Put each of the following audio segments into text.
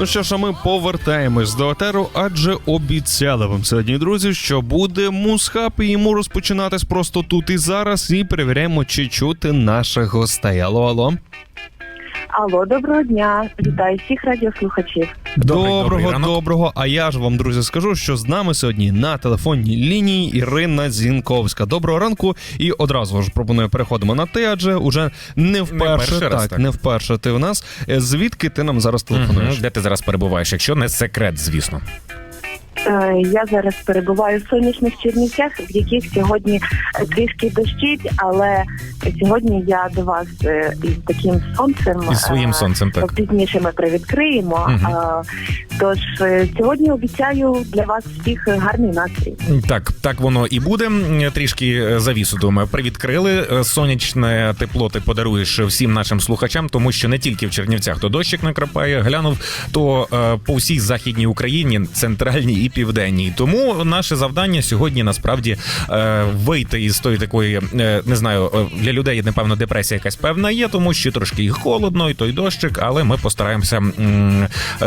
Ну що ж, а ми повертаємось до етеру, адже обіцяли вам сьогодні, друзі, що буде мусхап, і йому розпочинатись просто тут і зараз. І перевіряємо, чи чути наших гостей. Алло, алло. Алло, доброго дня. Вітаю всіх радіослухачів. Добрий, доброго, добрий доброго. А я ж вам, друзі, скажу, що з нами сьогодні на телефонній лінії Ірина Зінковська. Доброго ранку. І одразу ж пропоную переходимо на ти, адже уже не вперше, перший раз, так, так. не вперше ти в нас. Е, Звідки ти нам зараз телефонуєш? Мгм. Де ти зараз перебуваєш? Якщо не секрет, звісно. Е, Я зараз перебуваю в сонячних Чернівцях, в яких сьогодні трішки дощить, але сьогодні я до вас е, із таким сонцем. Із своїм е, сонцем, так. Пізніше ми привідкриємо. Е, Тож сьогодні обіцяю для вас всіх гарний настрій. Так, так воно і буде. Трішки завісу думаю, привідкрили. Сонячне тепло ти подаруєш всім нашим слухачам, тому що не тільки в Чернівцях то дощик накрапає, глянув, то по всій західній Україні, центральній і південній. Тому наше завдання сьогодні насправді е, вийти із тої такої, е, не знаю, е, для людей напевно депресія якась певна є, тому що трошки і холодно, і той дощик, але ми постараємося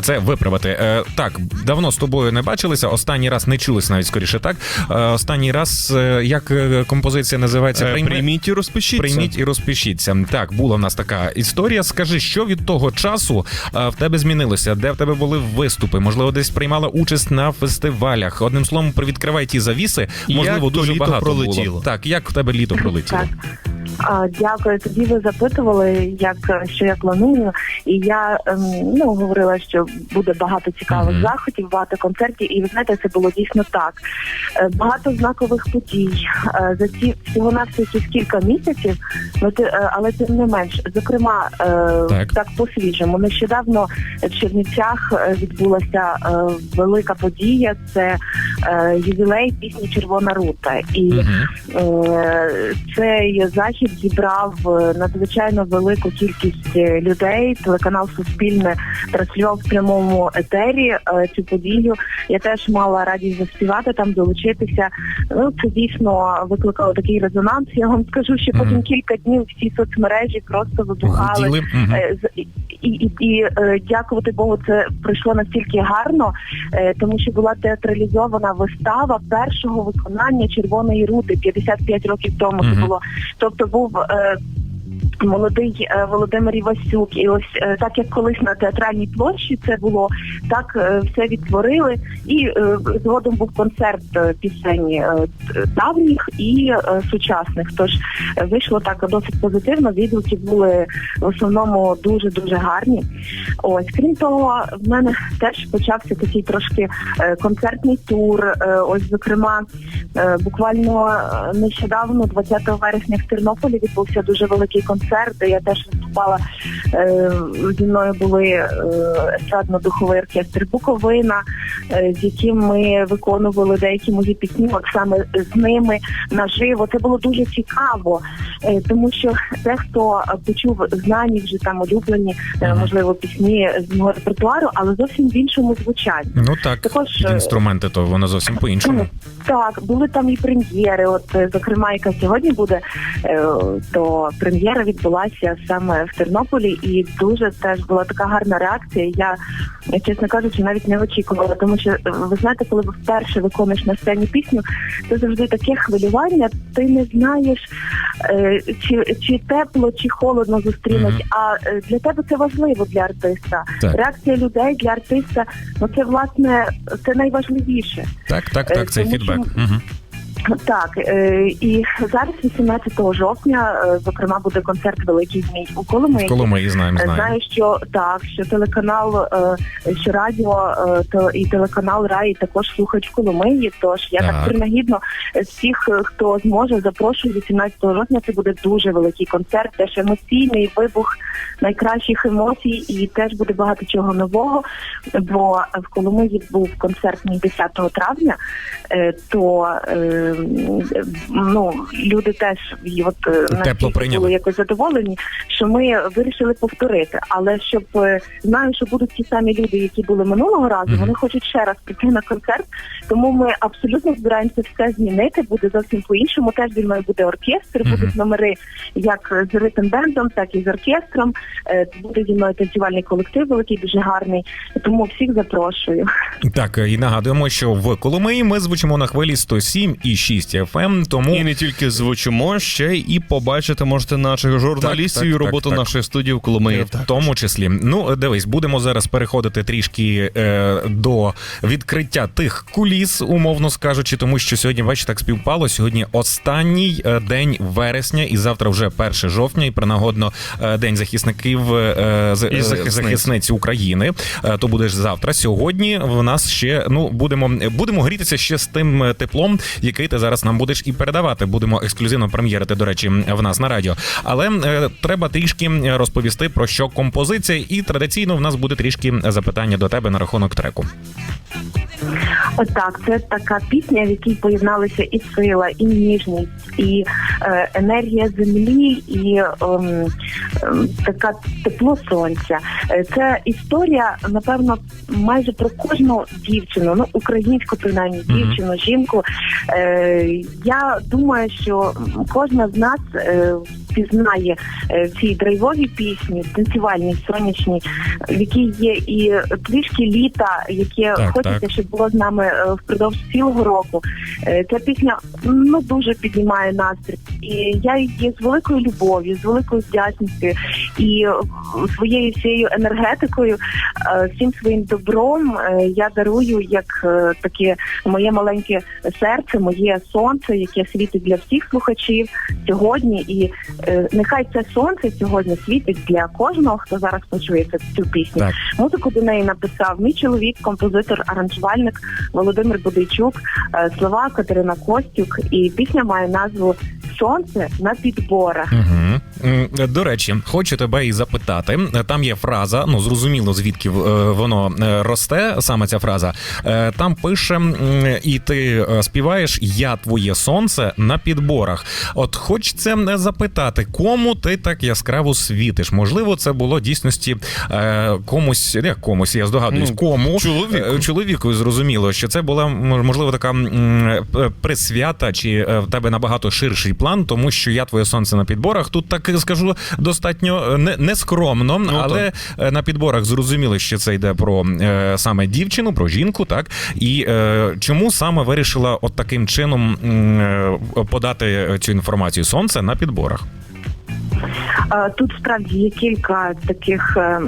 це виправити. Е, Так, давно з тобою не бачилися. Останній раз не чулись навіть скоріше. Так Е, останній раз е, як композиція називається? Прийми- Прийміть і розпишіться. Прийміть і розпишіться. Так, була в нас така історія. Скажи, що від того часу в тебе змінилося? Де в тебе були виступи? Можливо, десь приймала участь на фестивалях. Одним словом, привідкривай ті завіси. Можливо, Як то дуже літо багато пролетіло? було. Так, як в тебе літо пролетіло? Так. А, Дякую. Тоді ви запитували, як що я планую, і я ем, ну говорила, що буде багато цікавих Мгм. заходів, багато концертів. І ви знаєте, це було дійсно так. Е, Багато знакових подій Е, за ці всього на ці кілька місяців. Ну ти, е, але тим не менш, зокрема, е, Так. так по свіжому. Нещодавно в Чернівцях е, відбулася е, велика подія. Це е, ювілей пісні Червона рута. І Е, Цей захід зібрав е, надзвичайно велику кількість е, людей. Телеканал Суспільне транслював в прямому етері е, цю подію. Я теж мала радість заспівати там, долучитися. Ну це дійсно викликало такий резонанс. Я вам скажу, що потім кілька днів всі соцмережі просто вибухали. Гуділи? Е, І, і, і е, дякувати Богу, це пройшло настільки гарно, е, тому що була театралізована вистава першого виконання Червоної рути 55 років тому. Це було. Тобто був. Молодий е, Володимир Івасюк, і ось е, так як колись на театральній площі це було, так е, все відтворили. І згодом був концерт пісень давніх і сучасних. Тож вийшло так досить позитивно. Відгуки були в основному дуже дуже гарні. Ось крім того, в мене теж почався такий трошки концертний тур. Ось, зокрема, буквально нещодавно, 20 вересня, в Тернополі відбувся дуже великий концерт, де я теж виступала. Е, Зі мною були е, естрадно-духовий оркестр Буковина, е, з яким ми виконували деякі мої пісні, от саме з ними наживо. Це було дуже цікаво, тому що дехто почув знані вже там улюблені, можливо, пісні з мого репертуару, але зовсім в іншому звучанні. Ну так, Також, інструменти, то воно зовсім по-іншому. Так, були там і прем'єри. От зокрема, яка сьогодні буде, то прем'єра відбулася саме в Тернополі, і дуже теж була така гарна реакція. Я е, чесно кажучи, навіть не очікувала, тому що е, ви знаєте, коли ви вперше виконуєш на сцені пісню, це завжди таке хвилювання. Ти не знаєш, е, чи, чи тепло, чи холодно зустрінуть. Мгм. А е, для тебе це важливо для артиста. Так. Реакція людей для артиста, ну це власне це найважливіше. Так, так, Е, так, цей тому фідбек. що- Мгм. Так, е, і зараз, 18 жовтня, е, зокрема, буде концерт Великий Змій у Коломиї. В Коломиї знаємо, Е, знаємо. Знаю, що так, що телеканал, що радіо то і телеканал Рай також слухають в Коломиї. Тож я так, Так. принагідно всіх, хто зможе, запрошую 18 жовтня. Це буде дуже великий концерт, теж емоційний вибух найкращих емоцій, і теж буде багато чого нового. Бо в Коломиї був концерт мій 10 травня, то ну люди теж і от е, Тепло прийняли. були якось задоволені, що ми вирішили повторити. Але щоб е, знаю, що будуть ті самі люди, які були минулого разу, Мгм. вони хочуть ще раз прийти на концерт. Тому ми абсолютно збираємося все змінити. Буде зовсім по-іншому. Теж зі мною буде оркестр, Мгм. будуть номери як з ритм бендом, так і з оркестром. Е, Буде зі мною танцювальний колектив, великий, дуже гарний. Тому всіх запрошую. Так, і нагадуємо, що в Коломиї ми звучимо на хвилі 107,6 FM, тому І не тільки звучимо, ще і побачити можете наших журналістів Так, так, і роботу так, так. нашої студії в Коломиї. в тому числі. Ну, дивись, будемо зараз переходити трішки е, до відкриття тих куліс, умовно скажучи, тому що сьогодні, бачите, так співпало. Сьогодні останній е, день вересня, і завтра вже 1 жовтня, і принагодно е, день захисників е, І е, захисниць. захисниць України. Е, то будеш завтра. Сьогодні в нас ще ну будемо будемо грітися ще з тим е, теплом, який ти зараз нам будеш і передавати. Будемо ексклюзивно прем'єрити, до речі, в нас на радіо. Але е, треба трішки розповісти про що композиція, і традиційно в нас буде трішки запитання до тебе на рахунок треку. Отак, це така пісня, в якій поєдналися і сила, і ніжність, і е, енергія землі, і ем, ем, така тепло сонця. Е, Це історія, напевно, майже про кожну дівчину, ну українську принаймні дівчину, жінку. Е, я думаю, що кожна з нас е, пізнає е, в цій пісні, танцювальній, сонячній, в якій є і трішки літа, яке Так, хочеться, так. щоб було з нами е, впродовж цілого року. Е, Ця пісня ну дуже піднімає настрій, і я її з великою любов'ю, з великою вдячністю і своєю всією енергетикою, е, всім своїм добром е, я дарую як е, таке моє маленьке серце, моє сонце, яке світить для всіх слухачів сьогодні. І нехай це сонце сьогодні світить для кожного, хто зараз почує цю- пісню. Так. Музику до неї написав мій чоловік, композитор, аранжувальник Володимир Будейчук, слова Катерина Костюк. І пісня має назву Сонце на підборах. Угу. До речі, хочу тебе і запитати. Там є фраза, ну зрозуміло, звідки е, воно е, росте, саме ця фраза. Е, Там пише, і ти співаєш Я твоє сонце на підборах. От хочеться запитати, кому ти так яскраво світиш? Можливо, це було дійсності комусь, не комусь, я здогадуюсь, Ну, кому чоловіку. Чоловіку зрозуміло, що це була можливо така присвята, чи в тебе набагато ширший план, тому що я твоє сонце на підборах. Тут так скажу достатньо е, не, нескромно, Ну, але е, на підборах зрозуміло, що це йде про е, саме дівчину, про жінку, так і е, чому саме вирішила от таким чином е, подати цю інформацію сонце на підборах. Тут справді є кілька таких е,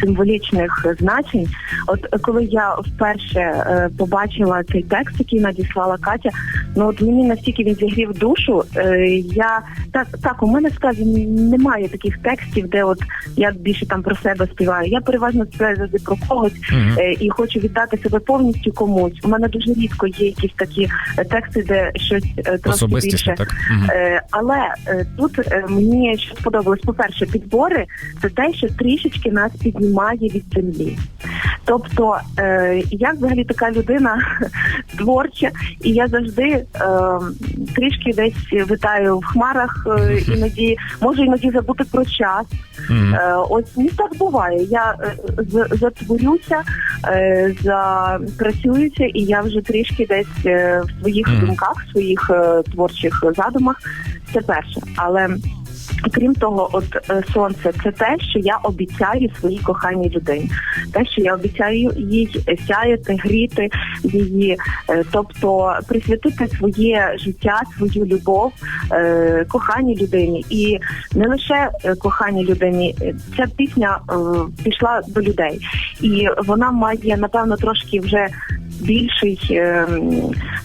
символічних значень. От коли я вперше е, побачила цей текст, який надіслала Катя, ну от мені настільки він зігрів душу. е, Я так так, у мене справді немає таких текстів, де от я більше там про себе співаю. Я переважно співаю завжди про когось е, і хочу віддати себе повністю комусь. У мене дуже рідко є якісь такі тексти, де щось трошки більше так. Е, Але тут мені що сподобалось, по-перше, підбори це те, що трішечки нас піднімає від землі. Тобто, е, я взагалі така людина творча, і я завжди е, трішки десь витаю в хмарах, е, іноді можу іноді забути про час. Е, Ось ну так буває. Я е, затворюся, е, запрацююся, і я вже трішки десь е, в своїх думках, в своїх е, творчих задумах. Це перше. Але крім того, от е, сонце це те, що я обіцяю своїй коханій людині, те, що я обіцяю їй сяяти, гріти її, е, тобто присвятити своє життя, свою любов е, коханій людині, і не лише е, коханій людині. Е, Ця пісня е, пішла до людей, і вона має напевно трошки вже. Більший е,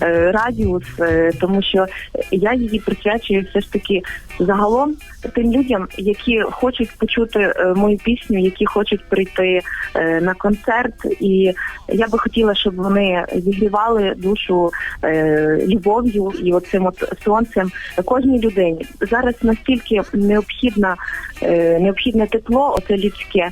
е, радіус, е, тому що я її присвячую все ж таки загалом тим людям, які хочуть почути е, мою пісню, які хочуть прийти е, на концерт, і я би хотіла, щоб вони зігрівали душу е, любов'ю і оцим от сонцем кожній людині. Зараз настільки необхідна е, необхідне тепло, оце людське.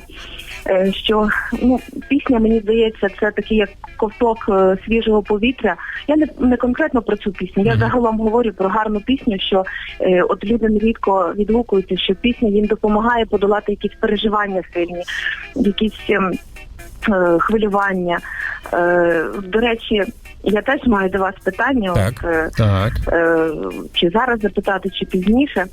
е, Що ну пісня мені здається, це такий як ковток е, свіжого повітря. Я не, не конкретно про цю пісню. Я загалом говорю про гарну пісню, що е, от люди нерідко відгукуються, що пісня їм допомагає подолати якісь переживання сильні, якісь ем, е, хвилювання. Е, до речі, я теж маю до вас питання. Так. От, е, Так. е, чи зараз запитати, чи пізніше.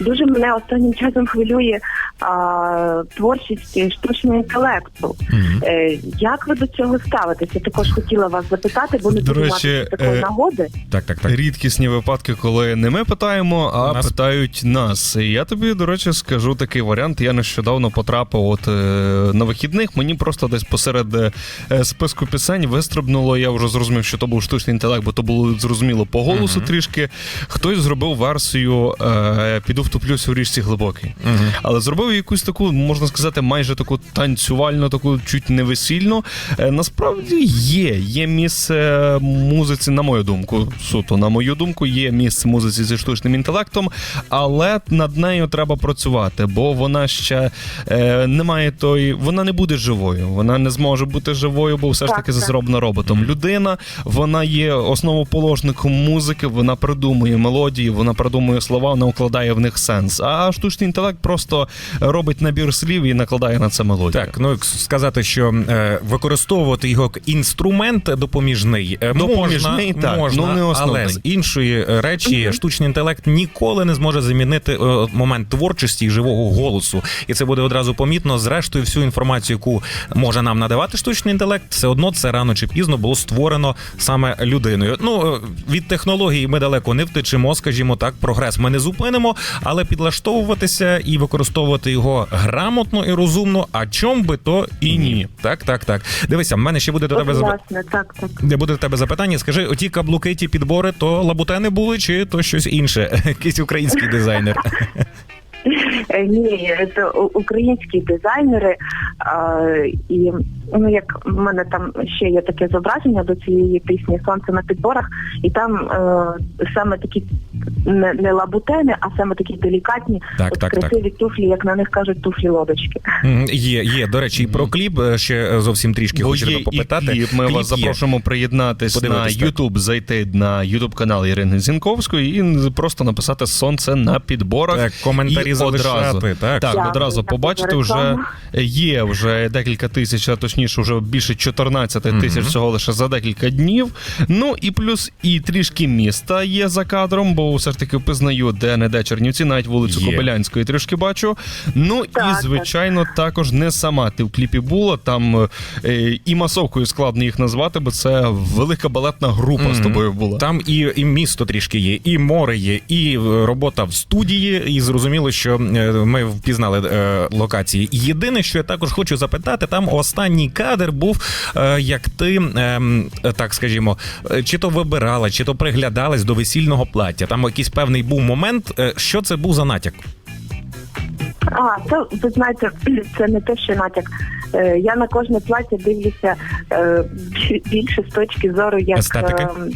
Дуже мене останнім часом хвилює а, творчість штучного інтелекту. Е, як ви до цього ставитеся? Я також хотіла вас запитати, бо не До буду речі, мати такої е, нагоди. Так, так, так. Рідкісні випадки, коли не ми питаємо, а Нас- питають нас. І я тобі, до речі, скажу такий варіант. Я нещодавно потрапив от е, на вихідних. Мені просто десь посеред е, списку пісень вистрибнуло. Я вже зрозумів, що то був штучний інтелект, бо то було зрозуміло по голосу трішки. Хтось зробив версію е, Піду втоплюсь у річці глибокій. Мгм. Але зробив якусь таку, можна сказати, майже таку танцювальну, таку чуть не весільну. Е, Насправді є. Є місце музиці, на мою думку, суто, на мою думку, є місце музиці зі штучним інтелектом, але над нею треба працювати, бо вона ще е, не має тої, вона не буде живою. Вона не зможе бути живою, бо все ж таки так. зроблена роботом. Людина, вона є основоположником музики, вона придумує мелодії, вона придумує слова, вона укладає в них сенс. А штучний інтелект просто робить набір слів і накладає на це мелодію. Так, ну сказати, що е, використовувати його як інструмент допоміжний, е, Допоміжний, можна, так, можна ну, не основний. але з іншої е, речі, штучний інтелект ніколи не зможе замінити момент творчості і живого голосу. І це буде одразу помітно. Зрештою, всю інформацію, яку може нам надавати штучний інтелект, все одно це рано чи пізно було створено саме людиною. Ну від технології ми далеко не втечемо, скажімо так, прогрес ми не зупинимо, але підлаштовуватися і використовувати його грамотно і розумно. А чом би то і ні. Так, так, так. Дивися, в мене ще буде до От, тебе власне, так, так. Буде до тебе запитання? Скажи, оті каблуки, ті підбори, то лабутени були, чи то щось інше? Якийсь український дизайнер. Ні, це українські дизайнери, і ну як в мене там ще є таке зображення до цієї пісні Сонце на підборах, і там е, саме такі не, не лабутени, а саме такі делікатні, Так, от так, так. красиві туфлі, як на них кажуть, туфлі лодочки. Є, є. До речі, і про кліп е, ще е, зовсім трішки Бо хочу є попитати. і кліп. Ми Кліп вас є. запрошуємо приєднатись Подивитись, на так. YouTube, зайти на YouTube канал Ірини Зінковської і просто написати сонце на підборах. Так, коментарі і залишати, одразу, так. так, Дякую, одразу побачите, вже є вже декілька тисяч, а точніше, вже більше 14 тисяч всього лише за декілька днів. Ну і плюс і трішки міста є за кадром, бо все ж таки впізнаю, де не де Чернівці, навіть вулицю. Кобилянської трішки бачу. Ну Так, і звичайно, також не сама ти в кліпі була. Там е, і масовкою складно їх назвати, бо це велика балетна група з тобою була. Там і, і місто трішки є, і море є, і е, робота в студії. І зрозуміло, що е, ми впізнали е, локації. Єдине, що я також хочу запитати, там останній кадр був, е, як ти ем, так скажімо, е, чи то вибирала, чи то приглядалась до весільного плаття. Там якийсь певний був момент. Е, Що це був за натяк? А, це ви знаєте, це не те, що натяк. Е, я на кожне плаття дивлюся е, більше з точки зору як Естетики? ем,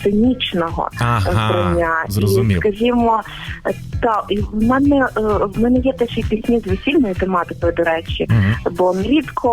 сценічного Ага, вбрання. зрозумів. І, скажімо, е, та і в мене е, в мене є теж і пісні з весільною тематикою, до речі. Мгм. Бо нерідко,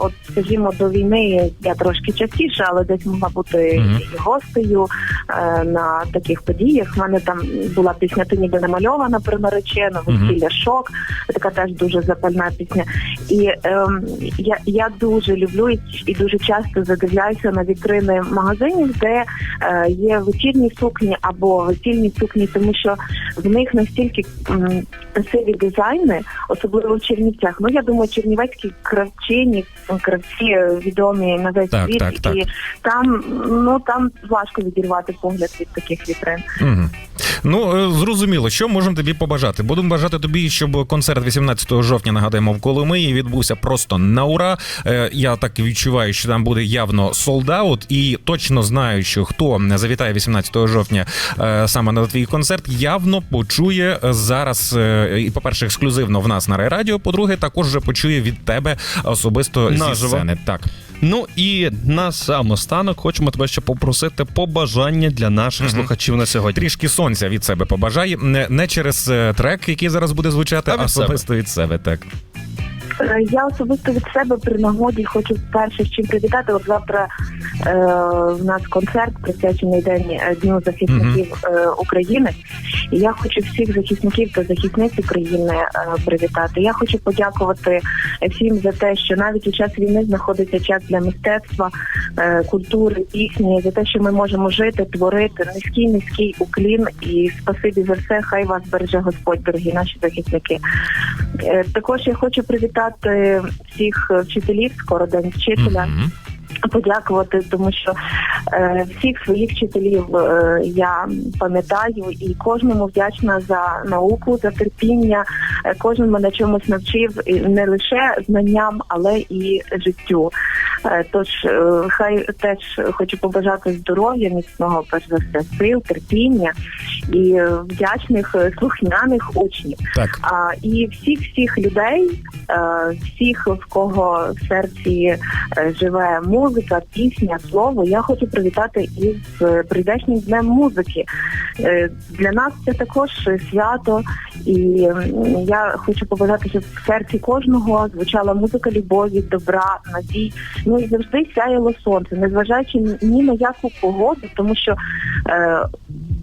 от скажімо, до війни я трошки частіше, але десь могла бути Мгм. і гостею е, на таких подіях. У мене там була пісня Ти ніби намальована про наречену, Мгм. весілля шок. Така теж дуже запальна пісня. І ем, я, я дуже люблю і, і дуже часто задивляюся на вітрини магазинів, де е, є вечірні сукні або весільні сукні, тому що в них настільки м, красиві дизайни, особливо в Чернівцях. Ну я думаю, чернівецькі кравчині, кравці відомі на весь Так, світ, так, так. і там ну там важко відірвати погляд від таких вітрин. Угу. Ну е, зрозуміло, що можемо тобі побажати. Будемо бажати тобі, щоб концерт 18 жовтня нагадаємо в Коломиї відбувся просто на ура. Е, Я так відчуваю, що там буде явно солдаут, і точно знаю, що хто завітає 18 жовтня е, саме на твій концерт, явно почує зараз. І, по-перше, ексклюзивно в нас на райрадіо. По-друге, також вже почує від тебе особисто зі сцени. Так. Ну і на сам останок хочемо тебе ще попросити побажання для наших угу. слухачів на сьогодні. Трішки сонця від себе побажає. Не, не через е, трек, який зараз буде звучати, А а особисто від себе. Так. Е, Я особисто від себе при нагоді хочу перше з чим привітати. От завтра е, в нас концерт присвячений День е, Дню захисників е, України. І я хочу всіх захисників та захисниць України е, привітати. Я хочу подякувати всім за те, що навіть у час війни знаходиться час для мистецтва, е, культури, пісні, за те, що ми можемо жити, творити. Низький, низький уклін і спасибі за все. Хай вас береже Господь, дорогі наші захисники. Е, Також я хочу привітати всіх вчителів, скоро день вчителя. Мгм. Подякувати, тому що е, всіх своїх вчителів е, я пам'ятаю і кожному вдячна за науку, за терпіння. Е, кожен мене чомусь навчив не лише знанням, але і життю. Е, тож е, хай теж хочу побажати здоров'я, міцного перш за все сил, терпіння і е, вдячних слухняних учнів. Так. А, і всіх всіх людей, всіх, в кого в серці живе музика, пісня, слово, я хочу привітати із прийдешнім днем музики. Для нас це також свято, і я хочу побажати, щоб в серці кожного звучала музика любові, добра, надій. Ну і завжди сяяло сонце, незважаючи ні на яку погоду, тому що. Е,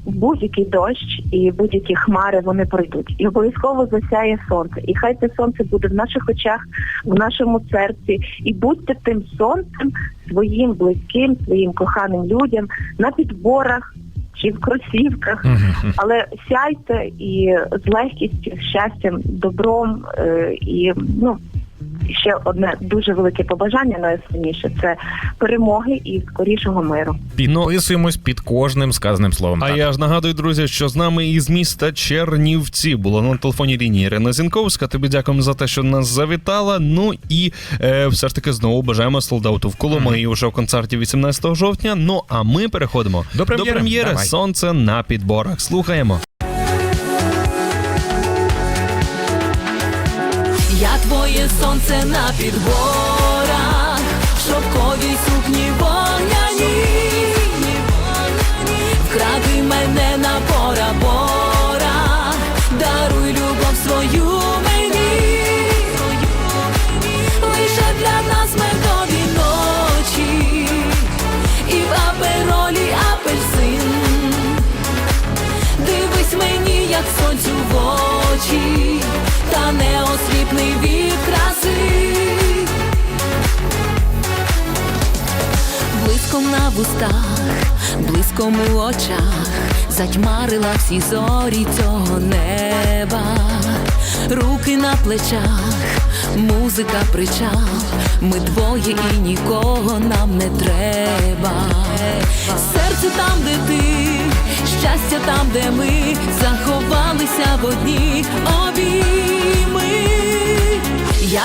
будь-який дощ і будь-які хмари вони пройдуть. І обов'язково засяє сонце. І хай це сонце буде в наших очах, в нашому серці. І будьте тим сонцем своїм близьким, своїм коханим людям на підборах чи в кросівках. Але сяйте і з легкістю, з щастям, добром е, і ну. І Ще одне дуже велике побажання найосновніше це перемоги і скорішого миру. Підписуємось під кожним сказаним словом. А Так. я ж нагадую, друзі, що з нами із міста Чернівці було на телефоні лінії Ірина Зінковська. Тобі дякуємо за те, що нас завітала. Ну і е, все ж таки знову бажаємо солдату в Коломиї уже в концерті 18 жовтня. Ну а ми переходимо До прем'єри. Давай. Сонце на підборах. Слухаємо. Сонце на підборах, шовковій сукні вогняні, вкради мене на пораборах, даруй любов свою мені, лише для нас медові ночі, і в аперолі апельсин. Дивись мені, як сонцю в очі, та не осліпний від краси. Блиском на вустах, блиском у очах, затьмарила всі зорі цього неба, руки на плечах, музика причал, ми двоє і нікого нам не треба. Серце там, де ти, щастя там, де ми заховалися в одні обійми.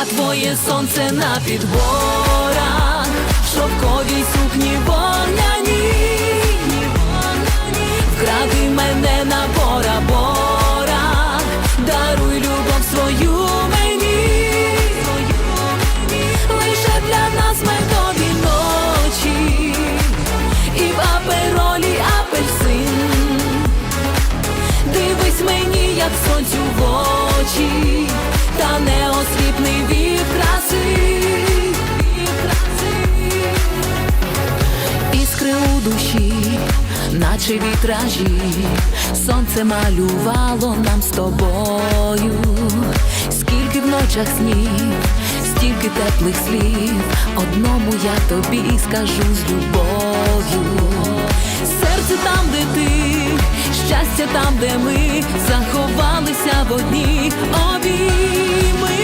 Твоє сонце на підборах, шовковій сукні вогняні, вкради мене на пораборах, даруй любов свою мені, лише для нас медові ночі, і в аперолі апельсин. Дивись мені, як сонцю в очі, та не осліпний від краси. Іскри у душі, наче вітражі, сонце малювало нам з тобою. Скільки в ночах снів, стільки теплих слів, одному я тобі скажу з любов'ю. Серце там, де ти, щастя там, де ми заховалися в одні обійми.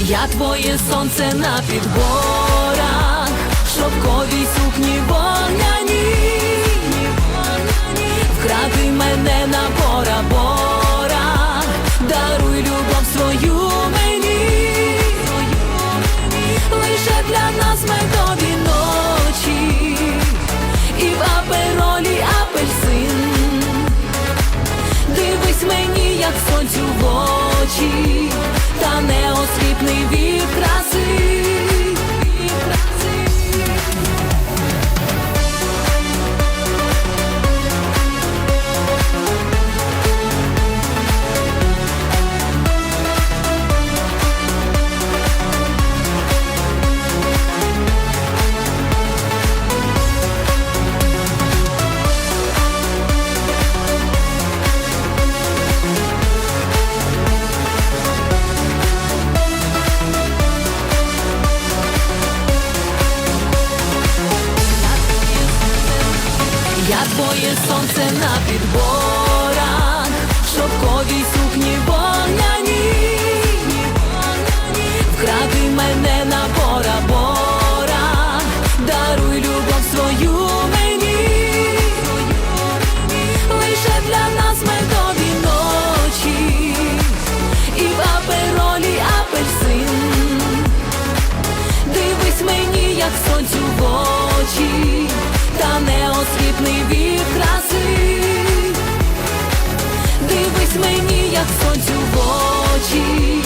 Я твоє сонце на підборах, шовковій сукні вогняні, вкради мене на пораборах, даруй любов свою як сонцю в очі, та не осліпний від краси. Сонце на підборах, сонцю в очі,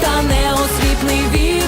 та неосвітний вір.